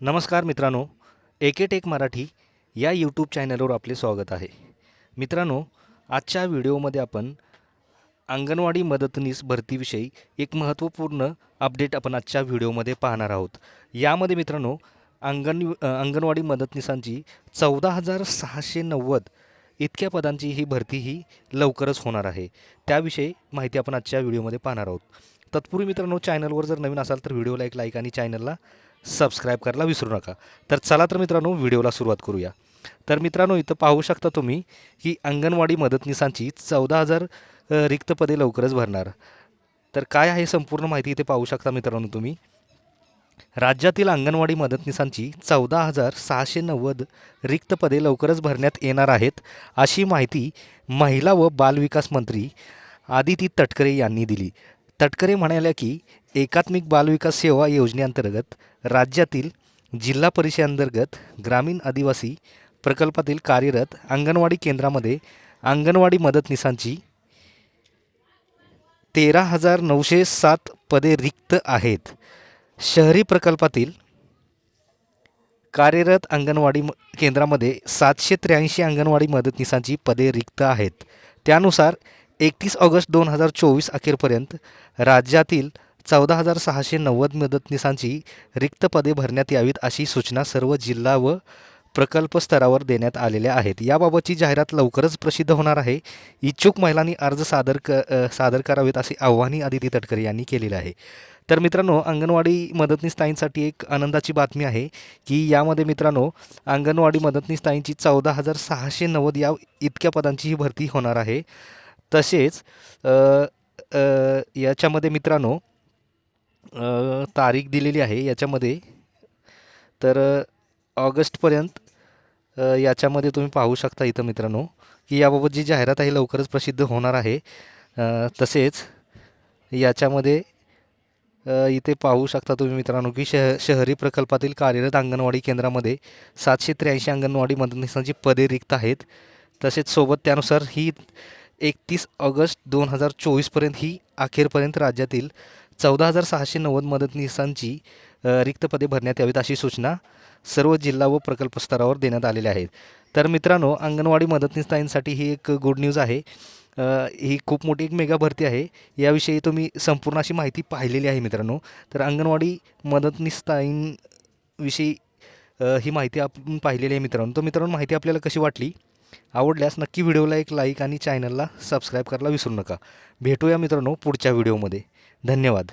नमस्कार मित्रांनो एके टेक मराठी या यूट्यूब चॅनलवर आपले स्वागत आहे. मित्रांनो आजच्या व्हिडिओमध्ये आपण अंगणवाडी मदतनीस भरतीविषयी एक महत्त्वपूर्ण अपडेट आपण आजच्या व्हिडिओमध्ये पाहणार आहोत. यामध्ये मित्रांनो अंगण अंगणवाडी मदतनीसांची चौदा हजार सहाशे नव्वद इतक्या पदांची ही भरती ही लवकरच होणार आहे. त्याविषयी माहिती आपण आजच्या व्हिडिओमध्ये पाहणार आहोत. तत्पूर्वी मित्रांनो चॅनलवर जर नवीन असाल तर व्हिडिओला एक लाईक आणि चॅनलला सबस्क्राईब करायला विसरू नका. तर चला तर मित्रांनो व्हिडिओला सुरुवात करूया. तर मित्रांनो इथं पाहू शकता तुम्ही की अंगणवाडी मदतनीसांची चौदा हजार रिक्त पदे लवकरच भरणार. तर काय आहे संपूर्ण माहिती इथे पाहू शकता मित्रांनो तुम्ही? राज्यातील अंगणवाडी मदतनीसांची चौदा हजार सहाशे नव्वद रिक्त पदे लवकरच भरण्यात येणार आहेत अशी माहिती महिला व बालविकास मंत्री आदिती तटकरे यांनी दिली. तटकरे म्हणाल्या की एकात्मिक बालविकास सेवा योजनेअंतर्गत राज्यातील जिल्हा परिषदेअंतर्गत ग्रामीण आदिवासी प्रकल्पातील कार्यरत अंगणवाडी केंद्रामध्ये अंगणवाडी मदतनीसांची तेरा हजार नऊशे सात पदे रिक्त आहेत. शहरी प्रकल्पातील कार्यरत अंगणवाडी म- केंद्रामध्ये सातशे त्र्याऐंशी अंगणवाडी मदतनीसांची पदे रिक्त आहेत. त्यानुसार एकतीस ऑगस्ट दोन हजार चोवीस अखेरपर्यंत राज्यातील चौदा हजार सहाशे नव्वद मदतनीसांची रिक्त पदे भरण्यात यावीत अशी सूचना सर्व जिल्हा व प्रकल्प स्तरावर देण्यात आलेल्या आहेत. याबाबतची जाहिरात लवकरच प्रसिद्ध होणार आहे. इच्छुक महिलांनी अर्ज सादर क सादर करावेत असे आव्हानही आदिती तटकरे यांनी केलेलं आहे. तर मित्रांनो अंगणवाडी मदतनीसताईंसाठी एक आनंदाची बातमी आहे की यामध्ये मित्रांनो अंगणवाडी मदतनीसताईंची चौदा हजार सहाशे नव्वद या इतक्या पदांची ही भरती होणार आहे. तसेच याच्यामध्ये मित्रांनो तारीख दिलेली आहे याच्यामध्ये. तर ऑगस्टपर्यंत याच्यामध्ये तुम्ही पाहू शकता इथं मित्रांनो की याबाबत जी जाहिरात आहे लवकरच प्रसिद्ध होणार आहे. तसेच याच्यामध्ये इथे पाहू शकता तुम्ही मित्रांनो की शह शहरी प्रकल्पातील कार्यरत अंगणवाडी केंद्रामध्ये सातशे त्र्याऐंशी अंगणवाडी मदतनीसांची पदे रिक्त आहेत. तसेच सोबत त्यानुसार ही एकतीस ऑगस्ट दोन हजार चोवीसपर्यंत ही अखेरपर्यंत राज्यातील चौदा हजार सहाशे नव्वद मदतनीसांची रिक्त पदे भरण्यात यावीत अशी सूचना सर्व जिल्हा व प्रकल्प स्तरावर देण्यात आलेल्या आहेत. तर मित्रांनो अंगणवाडी मदतनीस ही एक गुड न्यूज आहे. ही खूप मोठी एक मेगा भरती आहे. याविषयी तुम्ही संपूर्ण अशी माहिती पाहिलेली आहे मित्रांनो. तर अंगणवाडी मदतनीसताईंविषयी ही माहिती आपण पाहिलेली आहे मित्रांनो. तर मित्रांनो माहिती आपल्याला कशी वाटली? आवडल्यास नक्की व्हिडिओला एक लाईक आणि चॅनलला सबस्क्राईब करायला विसरू नका. भेटूया मित्रांनो पुढच्या व्हिडिओमध्ये धन्यवाद.